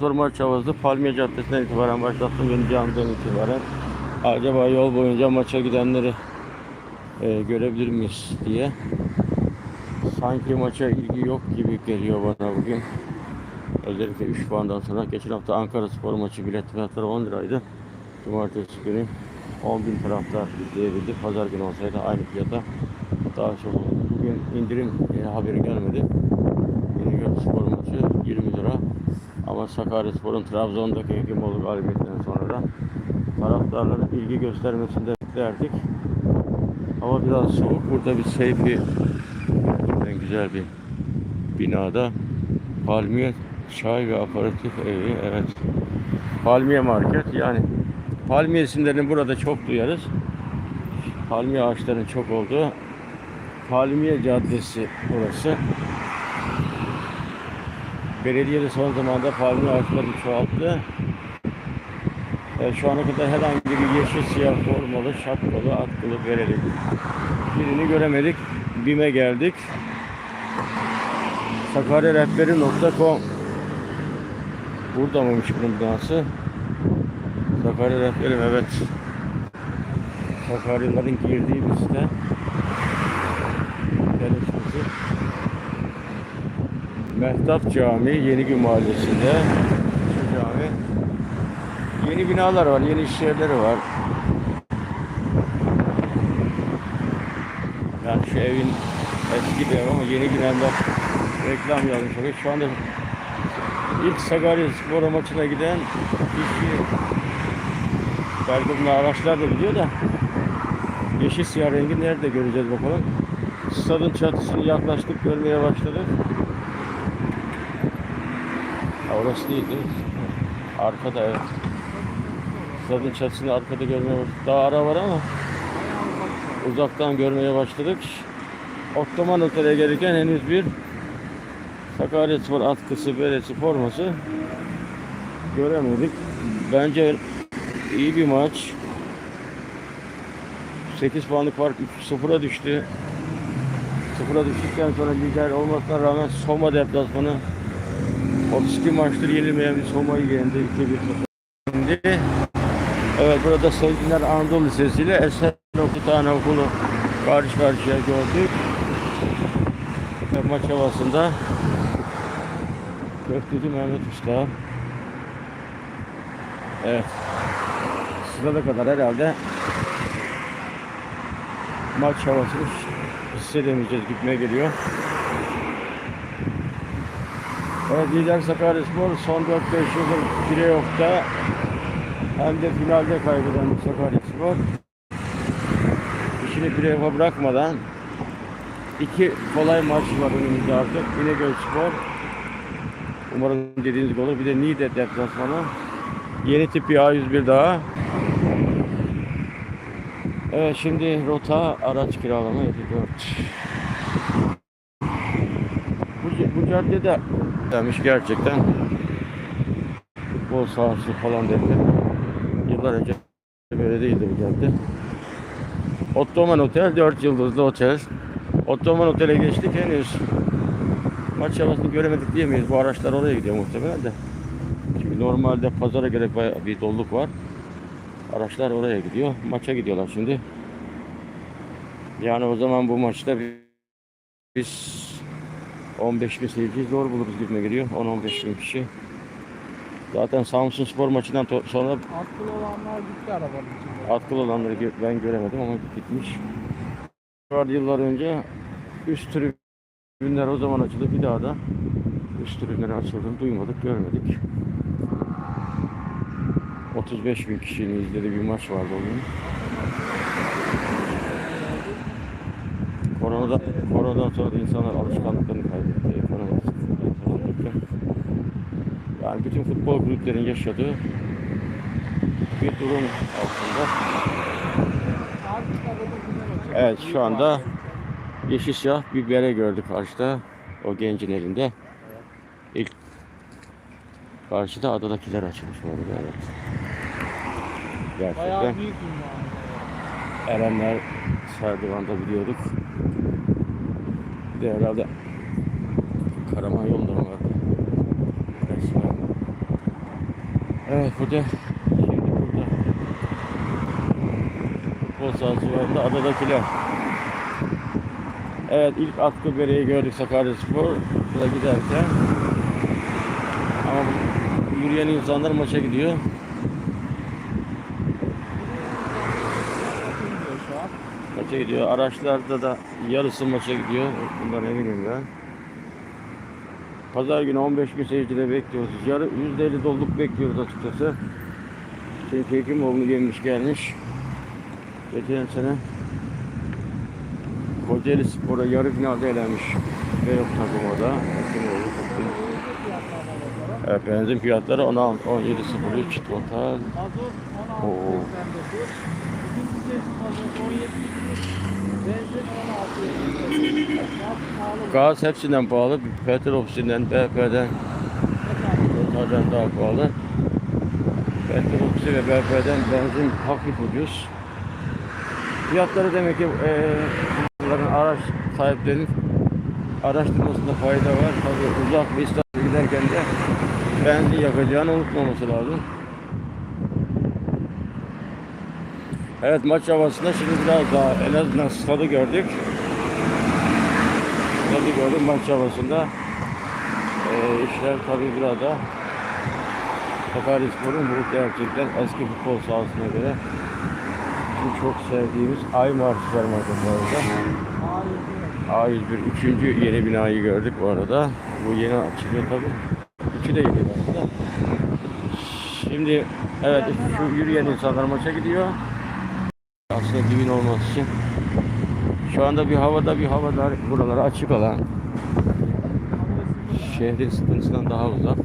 Zorma Çavazlı Palmiye Caddesi'nden itibaren başlattım beni camiden itibaren. Acaba yol boyunca maça gidenleri e, görebilir miyiz diye. Sanki maça ilgi yok gibi geliyor bana bugün. Özellikle 3 puandan sonra. Geçen hafta Ankara Spor maçı bilet fiyatları 10 liraydı. Cumartesi günü 10 bin taraftar izleyebildi. Pazar günü olsaydı aynı fiyata daha çok. Bugün indirim e, haberi gelmedi. İnegöl Spor maçı 20 lira. Ama Sakaryaspor'un Trabzon'daki Hekimoğlu galibiyetinden sonra da taraftarların ilgi göstermesini de beklerdik. Hava biraz soğuk. Burada bir Seyfi en güzel bir binada Palmiye Çay ve Aparatif Evi. Evet. Palmiye Market. Yani palmiye isimlerini burada çok duyarız. Palmiye ağaçların çok olduğu Palmiye Caddesi burası. Belediye de son zamanda palmiye ağaçlarını çoğalttı. E, şu ana kadar herhangi bir yeşil siyah formalı, şapkalı, atkılı bereli birini göremedik. BİM'e geldik. Sakaryarehberi.com Burada mıymış bunun binası? Sakarya Rehberim evet. Sakaryalıların girdiği bir site. Gelişmesi. Mehtap Camii Yenigün Mahallesi'nde. Şu cami. Yeni binalar var, yeni iş yerleri var. Yani şu evin eski bir ev ama yeni binada reklam yazmış oluyor. Şu anda ilk Sakarya Spor maçına giden kişi belki bunlar araçlar da biliyor da yeşil siyah rengi nerede göreceğiz bakalım. Stadın çatısını yaklaştık görmeye başladık. Orası değil değil mi? Arkada evet. Stadın çatısını arkada görmeye başladık. Daha ara var ama uzaktan görmeye başladık. Ottoman Otel'e gelirken henüz bir Sakaryaspor atkısı, beresi, forması göremedik. Bence iyi bir maç. 8 puanlık fark 0'a düştü. 0'a düştükten sonra lider olmasına rağmen Soma deplasmanı 32 maçtır yenilmeyen bir Soma'yı yendi. 2-1 Şimdi Evet burada Sevgiler Anadolu Lisesi ile Eser iki tane okulu karşı karşıya gördük. Ve maç havasında Köfteci Mehmet Usta. Evet. Sırada kadar herhalde maç havasını hissedemeyeceğiz gitmeye geliyor. Evet lider Sakaryaspor son 4-5 yıldır playoff'ta hem de finalde kaybeden Sakaryaspor işini playoff'a bırakmadan iki kolay maç var önümüzde artık. İnegöl Spor umarım dediğiniz gibi olur. Bir de Niğde deplasmanı. Yeni tip bir A101 daha. Evet şimdi rota araç kiralama 54. Bu, bu caddede demiş gerçekten futbol sahası falan dedi. Yıllar önce böyle değildi bu cadde. Ottoman Otel 4 yıldızlı otel. Ottoman Otel'e geçtik henüz maç havasını göremedik diyemeyiz. Bu araçlar oraya gidiyor muhtemelen de. Çünkü normalde pazara göre bir doluluk var. Araçlar oraya gidiyor. Maça gidiyorlar şimdi. Yani o zaman bu maçta biz 15 bin seyirciyi zor buluruz gibime geliyor. 10-15 bin kişi. Zaten Samsun Spor maçından sonra Aklı olanlar gitti arabanın içinde. atkılı olanları ben göremedim ama gitmiş. Yıllar önce üst tribünler o zaman açıldı. Bir daha da üst tribünler açıldığını duymadık, görmedik. 35 bin kişinin izlediği bir maç vardı o gün. Koronada, koronadan sonra insanlar alışkanlıklarını kaybetti. Ekonomik. Yani bütün futbol kulüplerin yaşadığı bir durum altında. Evet şu anda yeşil siyah bir bere gördük karşıda. O gencin elinde. İlk karşıda adadakiler açılmış bu arada evet. Bayağı Gerçekten büyük muamele. Erenler Serdivan'da biliyorduk. Bir de herhalde Karaman yolları var. Evet bu da şimdi burada futbol sahası civarında adadakiler. Evet ilk atkı bereyi gördük Sakaryaspor'da giderken. Ama yürüyen insanlar maça. Gidiyor şu an. Maça gidiyor. Araçlarda da yarısı maça gidiyor. Bundan eminim ben. Pazar günü 15 gün seyirciyle bekliyoruz. Yarı %50 doluluk bekliyoruz açıkçası. Çünkü Hekimoğlu'nu yemiş gelmiş. Geçen sene Kocaeli Spor'a yarı finalde elenmiş. Ve yok takım o da. Hekimoğlu. Evet, benzin fiyatları 16 17.03 total. Oo. Gaz hepsinden pahalı. Petrol ofisinden, BP'den, Total'den daha pahalı. Petrol ofisi ve BP'den benzin hafif ucuz. Fiyatları demek ki eee bunların araç sahiplerinin araştırmasında fayda var. Tabii uzak bir istasyona giderken de benzin yakacağını unutmaması lazım. Evet maç havasında şimdi biraz daha en azından stadı gördük. Stadı gördüm maç havasında. Ee, işler tabii biraz da Sakaryaspor'un bu gerçekten eski futbol sahasına göre bizim çok sevdiğimiz Aymar Süpermarket Hayır. A101 üçüncü yeni binayı gördük bu arada. Bu yeni açılıyor tabii. Üçü de yeni aslında. Şimdi evet şu yürüyen insanlar maça gidiyor. Aslında dibin olması için. Şu anda bir havada bir havada buraları açık alan. Şehrin sıkıntısından daha uzak.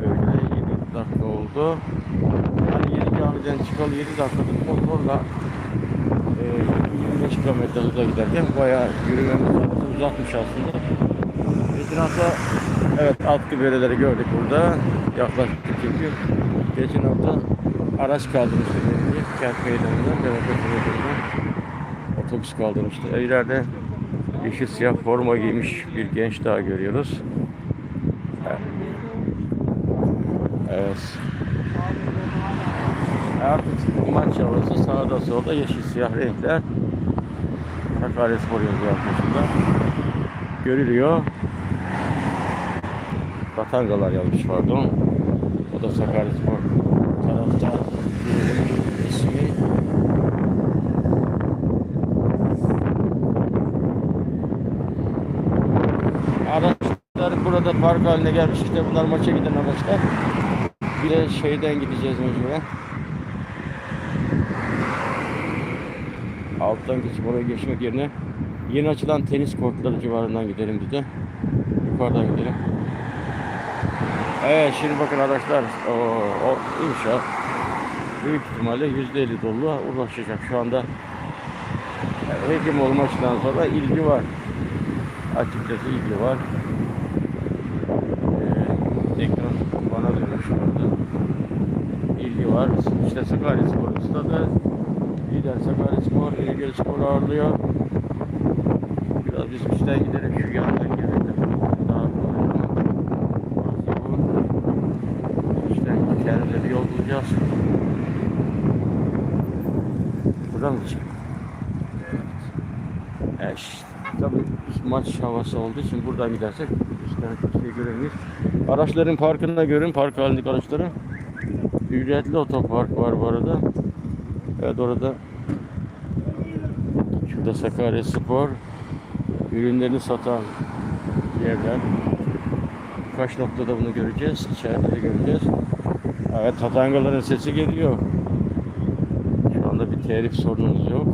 Böyle 7 dakika oldu. Hani yeni camiden çıkalı 7 dakikalık motorla e, 25 kilometre hızla giderken bayağı yürüme mesafesi uzatmış aslında. Etrafta evet atkı bereleri gördük burada. Yaklaştık çünkü geçen hafta araç kaldırmıştı belediye. Kent meydanından, devlet meydanından otobüs kaldırmıştı. E, yeşil siyah forma giymiş bir genç daha görüyoruz. Evet. Artık maç havası sağda solda yeşil siyah renkler. Sakaryaspor yazıyor arkasında. Görülüyor. Katangalar yazmış pardon. O da grubunun ismi. Araçlar burada park haline gelmiş işte bunlar maça giden araçlar. Bir de şeyden gideceğiz mecburen. Alttan geçip oraya geçmek yerine yeni açılan tenis kortları civarından gidelim bir de. Yukarıdan gidelim. Evet şimdi bakın arkadaşlar o, o inşaat büyük ihtimalle %50 dolu ulaşacak. Şu anda hekim olmasından sonra ilgi var. Açıkçası ilgi var. Ee, ekran bana dönmüş orada. İlgi var. İşte Sakaryaspor stadı. Lider Sakaryaspor, İlgili Spor ağırlıyor. Biraz biz üstten giderek şu yandan gidelim. Daha kolay ama kendimize bir yol bulacağız. Mı çıkıyor? Evet. işte, tabii maç havası olduğu için buradan gidersek üstten şey göremeyiz. Araçların parkını görün. Park halindeki araçların. Ücretli otopark var bu arada. Evet orada şurada Sakarya Spor ürünlerini satan yerler. Birkaç noktada bunu göreceğiz. İçeride de göreceğiz. Evet tatangaların sesi geliyor. Telif sorunumuz yok.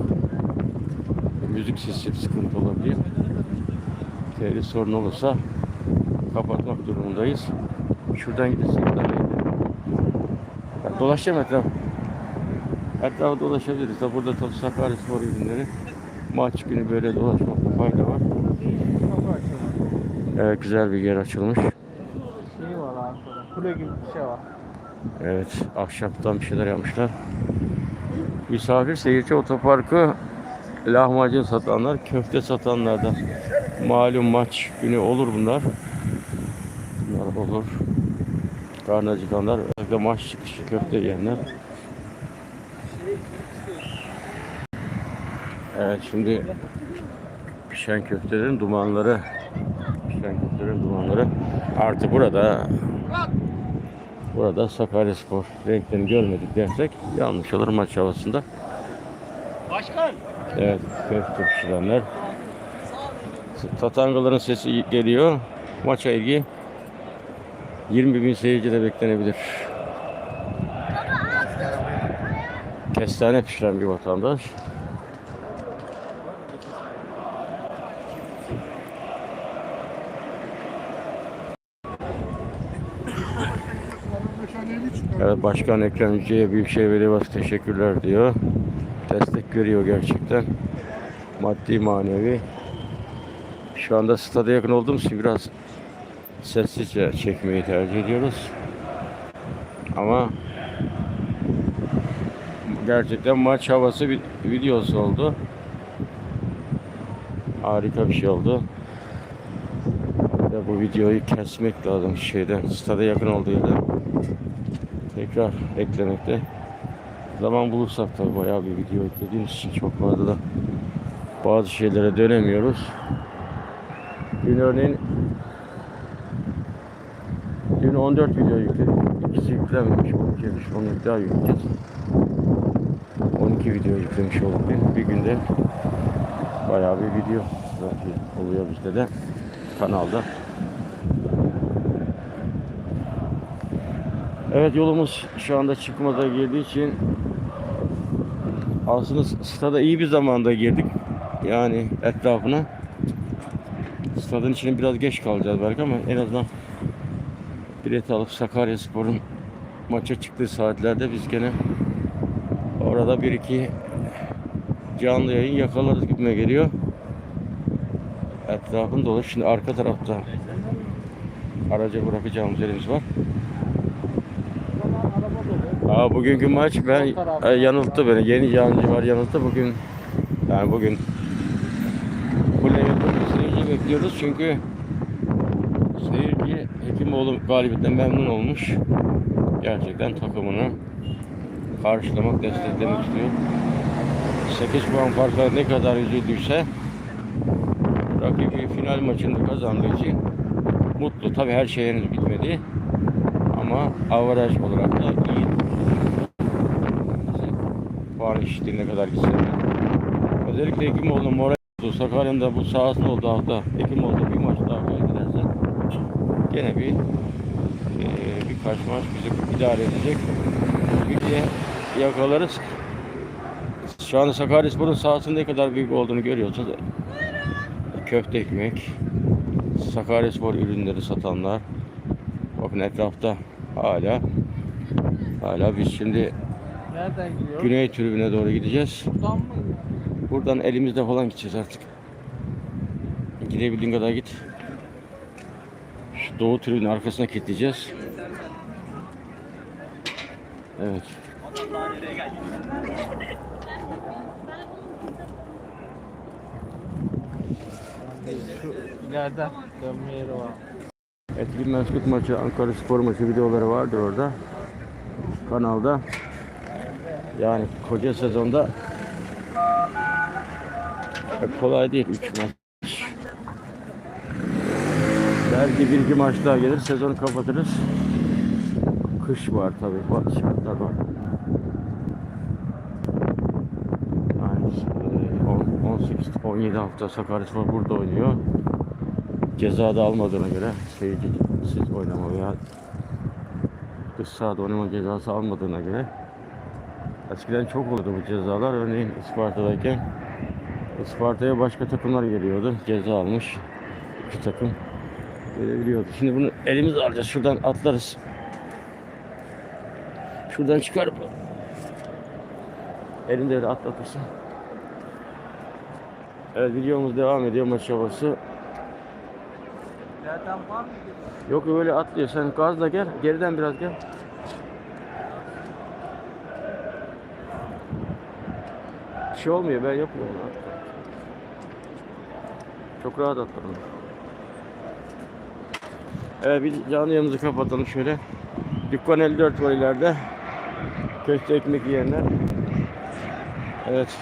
Müzik sesi sıkıntı olabilir. Telif sorunu olursa kapatmak durumundayız. Şuradan gidersek daha iyi. Dolaşacağım etraf. Etrafa dolaşabiliriz. Tabi burada tabi Sakaryaspor ürünleri. Maç günü böyle dolaşmakta fayda var. Evet güzel bir yer açılmış. Şey var arkada. Kule gibi bir şey var. Evet ahşaptan bir şeyler yapmışlar. Misafir seyirci otoparkı lahmacun satanlar, köfte satanlar da malum maç günü olur bunlar. Bunlar olur. Karnı acıkanlar, özellikle maç çıkışı köfte yiyenler. Evet şimdi pişen köftelerin dumanları pişen köftelerin dumanları artı burada burada Sakaryaspor renklerini görmedik dersek yanlış olur maç havasında. Başkan. Evet köfte pişirenler. Tatangaların sesi geliyor. Maça ilgi 20 bin seyirci de beklenebilir. Kestane pişiren bir vatandaş. Başkan Ekrem Yüce'ye Büyükşehir Belediyesi teşekkürler diyor. Destek görüyor gerçekten. Maddi manevi. Şu anda stada yakın olduğumuz için biraz sessizce çekmeyi tercih ediyoruz. Ama gerçekten maç havası bir videosu oldu. Harika bir şey oldu. Ve bu videoyu kesmek lazım şeyden, stada yakın olduğu yerden. Tekrar eklemekte. Zaman bulursak tabii bayağı bir video eklediğimiz için çok fazla da bazı şeylere dönemiyoruz. Dün örneğin dün 14 video yükledik. İkisi yüklenmemiş. 12 yapmış. Onu daha yükleyeceğiz. 12 video yüklemiş olduk. Bir günde bayağı bir video oluyor bizde de kanalda. Evet yolumuz şu anda çıkmaza girdiği için aslında stada iyi bir zamanda girdik. Yani etrafına. Stadın içine biraz geç kalacağız belki ama en azından bilet alıp Sakaryaspor'un maça çıktığı saatlerde biz gene orada bir iki canlı yayın yakalarız gibime geliyor. Etrafın dolu. Şimdi arka tarafta araca bırakacağımız yerimiz var. Aa, bugünkü maç ben e, yanılttı beni. Yeni yancı var yanılttı. Bugün yani bugün kule seyirci bekliyoruz çünkü seyirci Hekimoğlu galibiyetten memnun olmuş. Gerçekten takımını karşılamak, desteklemek istiyor. 8 puan farkla ne kadar üzüldüyse rakibi final maçında kazandığı için mutlu. Tabi her şey henüz bitmedi. Ama avaraj olarak da iyi. Puan eşitliğine kadar gitse. de. Özellikle Hekimoğlu moral oldu. Sakarya'nın da bu sahasında oldu hafta. Hekimoğlu bir maç daha kaybederse gene bir eee, birkaç maç bizi idare edecek. Ligde yakalarız. Şu anda Sakaryaspor'un sahasının ne kadar büyük olduğunu görüyorsunuz. Köfte ekmek, Sakaryaspor ürünleri satanlar. Bakın etrafta hala hala biz şimdi Nereden gidiyor? güney tribüne doğru gideceğiz. Buradan mı? Buradan elimizde falan gideceğiz artık. Gidebildiğin kadar git. Şu doğu tribünün arkasına kilitleyeceğiz. Evet. Şu ileride dönme yeri var. Etkili Meskut maçı, Ankara Spor maçı videoları vardır orada. Kanalda. Yani koca sezonda kolay değil 3 maç. Belki bir iki maç daha gelir sezonu kapatırız. Kış var tabii, bazı şartlar var. Yani e, on- 18 17 hafta Sakaryaspor burada oynuyor. Ceza da almadığına göre seyircisiz oynama veya dış sahada oynama cezası almadığına göre eskiden çok olurdu bu cezalar. Örneğin Isparta'dayken Isparta'ya başka takımlar geliyordu. Ceza almış iki takım gelebiliyordu. Şimdi bunu elimizle alacağız. Şuradan atlarız. Şuradan çıkarıp elinde öyle atlatırsın. Evet videomuz devam ediyor maç havası. Yok öyle atlıyor. Sen gazla gel. Geriden biraz gel. Şey olmuyor. Ben yapmıyorum. Çok rahat atlarım. Evet bir canlı kapatalım şöyle. Dükkan 54 var ileride. Köfte ekmek yiyenler. Evet.